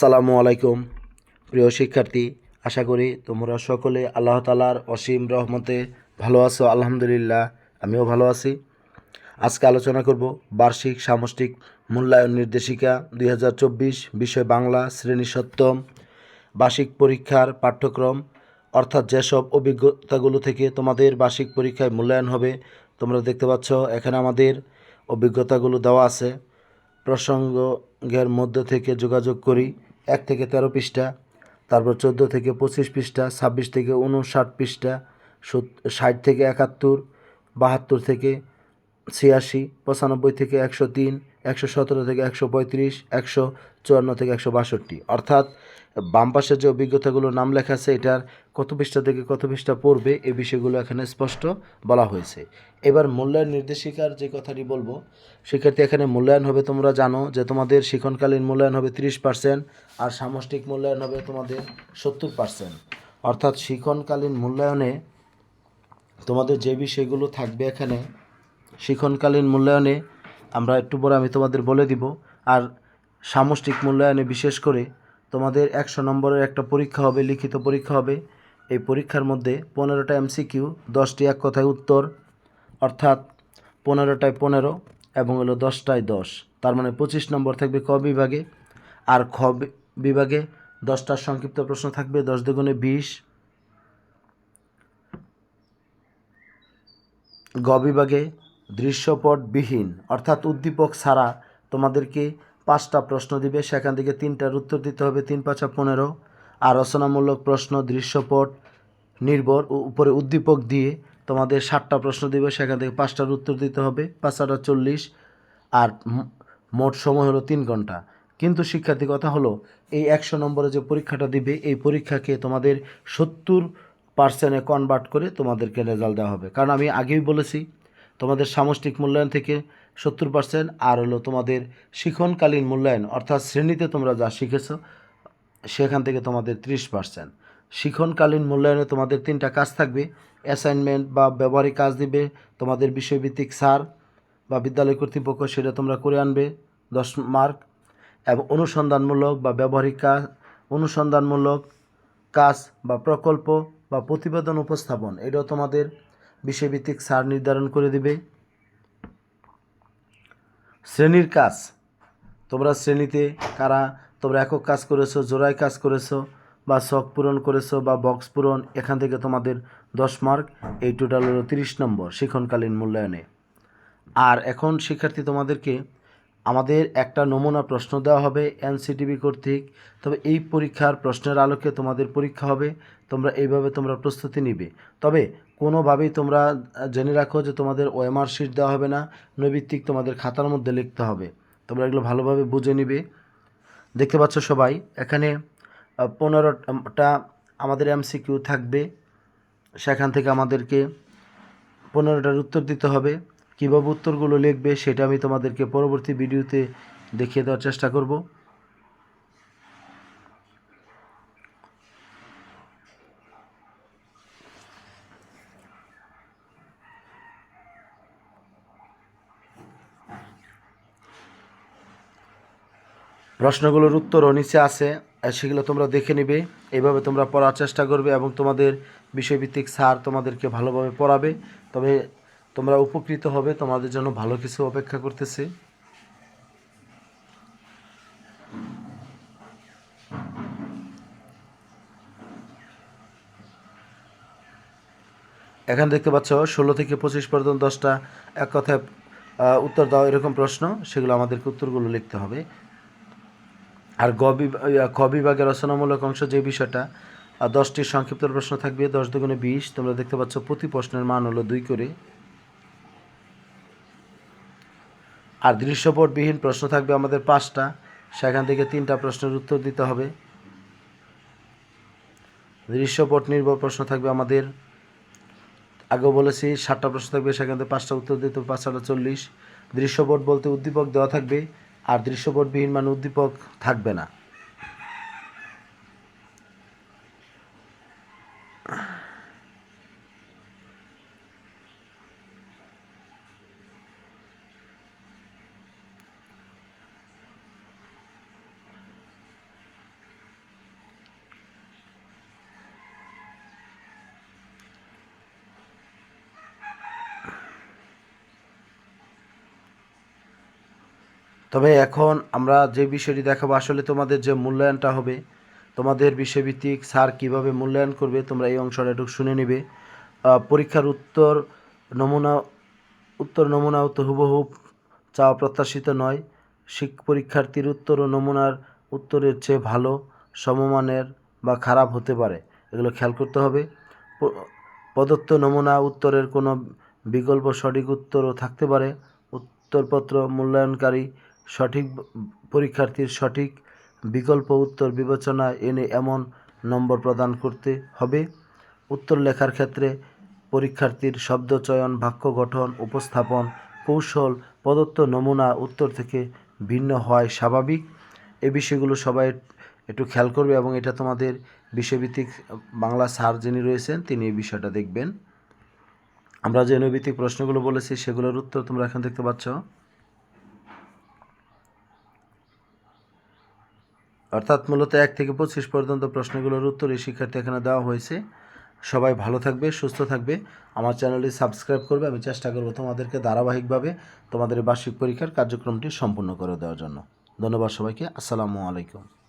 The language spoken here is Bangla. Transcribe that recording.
আসসালামু আলাইকুম। প্রিয় শিক্ষার্থী, আশা করি তোমরা সকলে আল্লাহ তালার অসীম রহমতে ভালো আছো, আলহামদুলিল্লাহ, আমিও ভালো আছি। আজকে আলোচনা করব বার্ষিক সামষ্টিক মূল্যায়ন নির্দেশিকা দুই হাজার চব্বিশ, বিষয় বাংলা, শ্রেণি সপ্তম, বার্ষিক পরীক্ষার পাঠ্যক্রম। অর্থাৎ যেসব অভিজ্ঞতাগুলো থেকে তোমাদের বার্ষিক পরীক্ষায় মূল্যায়ন হবে, তোমরা দেখতে পাচ্ছ, এখানে আমাদের অভিজ্ঞতাগুলো দেওয়া আছে। প্রসঙ্গের মধ্যে থেকে যোগাযোগ করি। এক থেকে তেরো পৃষ্ঠা, তারপর চোদ্দ থেকে পঁচিশ পৃষ্ঠা, ছাব্বিশ থেকে উনষাট পৃষ্ঠা ষাট থেকে একাত্তর, বাহাত্তর থেকে ছিয়াশি, পঁচানব্বই থেকে একশো তিন, একশো সতেরো থেকে একশো পঁয়ত্রিশ, একশো চুয়ান্ন থেকে একশো বাষট্টি। অর্থাৎ বাম পাশের যে অভিজ্ঞতাগুলো নাম লেখা আছে, এটার কত পৃষ্ঠা থেকে কত পৃষ্ঠা পড়বে এই বিষয়গুলো এখানে স্পষ্ট বলা হয়েছে। এবার মূল্যায়ন নির্দেশিকার যে কথাটি বলব, শিক্ষার্থী, এখানে মূল্যায়ন হবে তোমরা জানো যে তোমাদের শিক্ষণকালীন মূল্যায়ন হবে তিরিশ পার্সেন্ট আর সামষ্টিক মূল্যায়ন হবে তোমাদের সত্তর পার্সেন্ট। অর্থাৎ শিক্ষণকালীন মূল্যায়নে তোমাদের যে বিষয়গুলো থাকবে এখানে, শিক্ষণকালীন মূল্যায়নে আমরা একটু পরে আমি তোমাদের বলে দিব। আর সামষ্টিক মূল্যায়নে বিশেষ করে তোমাদের একশো নম্বরের একটা পরীক্ষা হবে, লিখিত পরীক্ষা হবে। এই পরীক্ষার মধ্যে পনেরোটা এমসিকিউ দশটি এক কথায় উত্তর, অর্থাৎ পনেরোটায় পনেরো এবং হলো দশটায় দশ। তার মানে পঁচিশ নম্বর থাকবে ক বিভাগে, আর খ বিভাগে দশটার সংক্ষিপ্ত প্রশ্ন থাকবে, দশ দুগুণে বিশ। গ বিভাগে দৃশ্যপটবিহীন, অর্থাৎ উদ্দীপক ছাড়া তোমাদেরকে পাঁচটা প্রশ্ন দিবে, সেখান থেকে তিনটার উত্তর দিতে হবে, তিন পাঁচা পনেরো। আর রচনামূলক প্রশ্ন, দৃশ্যপট, নির্ভর উপরে উদ্দীপক দিয়ে তোমাদের ষাটটা প্রশ্ন দিবে, সেখান থেকে পাঁচটার উত্তর দিতে হবে পাঁচটা চল্লিশ। আর মোট সময় হলো তিন ঘণ্টা। কিন্তু শিক্ষার্থী, কথা হলো, এই একশো নম্বরে যে পরীক্ষাটা দিবে, এই পরীক্ষাকে তোমাদের সত্তর পার্সেন্টে কনভার্ট করে তোমাদেরকে রেজাল্ট দেওয়া হবে। কারণ আমি আগেই বলেছি তোমাদের সামষ্টিক মূল্যায়ন থেকে সত্তর পার্সেন্ট আর হলো তোমাদের শিখনকালীন মূল্যায়ন, অর্থাৎ শ্রেণীতে তোমরা যা শিখেছো, সেখান থেকে তোমাদের ত্রিশ পার্সেন্ট শিখনকালীন মূল্যায়নে তোমাদের তিনটা কাজ থাকবে। অ্যাসাইনমেন্ট বা ব্যবহারিক কাজ দিবে তোমাদের বিষয়ভিত্তিক সার বা বিদ্যালয় কর্তৃপক্ষ, সেটা তোমরা করে আনবে, দশ মার্ক। এবং অনুসন্ধানমূলক বা ব্যবহারিক কাজ, অনুসন্ধানমূলক কাজ বা প্রকল্প বা প্রতিবেদন উপস্থাপন, এটাও তোমাদের বিষয়ভিত্তিক সার নির্ধারণ করে দিবে। শ্রেণির কাজ। তোমরা শ্রেণীতে কারা, তোমরা একক কাজ করেছ, জোড়ায় কাজ করেছ, বা শখ পূরণ করেছ, বা বক্স পূরণ, এখান থেকে তোমাদের দশ মার্ক, এই টোটাল হলো তিরিশ নম্বর শিক্ষণকালীন মূল্যায়নে। আর এখন শিক্ষার্থী তোমাদেরকে আমাদের একটা নমুনা প্রশ্ন দেওয়া হবে এনসিটিভি কর্তৃক। তবে এই পরীক্ষার প্রশ্নের আলোকে তোমাদের পরীক্ষা হবে, তোমরা এইভাবে তোমরা প্রস্তুতি নিবে। তবে কোনোভাবেই তোমরা জেনে রাখো যে তোমাদের ওএমআর শিট দেওয়া হবে না, নৈবিত্তিক তোমাদের খাতার মধ্যে লিখতে হবে। তোমরা এগুলো ভালোভাবে বুঝে নিবে। দেখতে পাচ্ছ সবাই, এখানে পনেরোটা আমাদের এমসিকিউ থাকবে। সেখান থেকে আমাদেরকে পনেরোটার উত্তর দিতে হবে। কীভাবে উত্তরগুলো লিখবে সেটা আমি তোমাদেরকে পরবর্তী ভিডিওতে দেখিয়ে দেওয়ার চেষ্টা করব। প্রশ্নগুলোর উত্তরও নিচে আছে সেগুলো তোমরা দেখে নিবে। এইভাবে তোমরা পড়ার চেষ্টা করবে এবং তোমাদের বিষয়ভিত্তিক স্যার তোমাদেরকে ভালোভাবে পড়াবে। তবে তোমরা উপকৃত হবে, তোমাদের জন্য ভালো কিছু অপেক্ষা করতেছে। এখানে দেখতে পাচ্ছ, ষোলো থেকে পঁচিশ পর্যন্ত দশটা এক কথায় উত্তর দাও এরকম প্রশ্ন, সেগুলো আমাদেরকে উত্তরগুলো লিখতে হবে। আর গ বিভা- খ বিভাগের রচনামূলক অংশ যে বিষয়টা দশটির সংক্ষিপ্ত প্রশ্ন থাকবে, দশ দুগুণে বিশ। তোমরা দেখতে পাচ্ছ প্রতি প্রশ্নের মান হলো দুই করে। আর দৃশ্যপটবিহীন প্রশ্ন থাকবে আমাদের পাঁচটা। সেখান থেকে তিনটা প্রশ্নের উত্তর দিতে হবে। দৃশ্যপট নির্ভর প্রশ্ন থাকবে আমাদের। আগেও বলেছি, সাতটা প্রশ্ন থাকবে, সেখান থেকে পাঁচটা উত্তর দিতে হবে, পাঁচটা চল্লিশ। দৃশ্যপট বলতে উদ্দীপক দেওয়া থাকবে। আর দৃশ্যপটবিহীন মানে উদ্দীপক থাকবে না। তবে এখন আমরা যে বিষয়টি দেখাবো, আসলে তোমাদের যে মূল্যায়নটা হবে, তোমাদের বিষয়ভিত্তিক স্যার কীভাবে মূল্যায়ন করবে, তোমরা এই অংশটা একটু শুনে নেবে। পরীক্ষার উত্তর নমুনা উত্তর নমুনা তো হুবহু চাওয়া প্রত্যাশিত নয়। শিক পরীক্ষার্থীর উত্তর ও নমুনার উত্তরের চেয়ে ভালো, সমমানের বা খারাপ হতে পারে, এগুলো খেয়াল করতে হবে। প্রদত্ত নমুনা উত্তরের কোনো বিকল্প সঠিক উত্তরও থাকতে পারে। উত্তরপত্র মূল্যায়নকারী সঠিক পরীক্ষার্থীর সঠিক বিকল্প উত্তর বিবেচনা এনে এমন নম্বর প্রদান করতে হবে। উত্তর লেখার ক্ষেত্রে পরীক্ষার্থীর শব্দচয়ন বাক্য গঠন, উপস্থাপন, কৌশল, প্রদত্ত নমুনা উত্তর থেকে ভিন্ন হয় স্বাভাবিক। এই বিষয়গুলো সবাই একটু খেয়াল করবে এবং এটা তোমাদের বিষয়ভিত্তিক, বাংলা স্যার যিনি রয়েছেন তিনি এই বিষয়টা দেখবেন। আমরা যে নৈবিত্তিক প্রশ্নগুলো বলেছি সেগুলোর উত্তর তোমরা এখন দেখতে পাচ্ছ। অর্থাৎ মূলত এক থেকে পঁচিশ পর্যন্ত প্রশ্নগুলোর উত্তর এই শিক্ষার্থী এখানে দেওয়া হয়েছে। সবাই ভালো থাকবে, সুস্থ থাকবে। আমার চ্যানেলটি সাবস্ক্রাইব করবে। আমি চেষ্টা করব তোমাদেরকে ধারাবাহিকভাবে তোমাদের বার্ষিক পরীক্ষার কার্যক্রমটি সম্পূর্ণ করে দেওয়ার জন্য। ধন্যবাদ সবাইকে। আসসালামু আলাইকুম।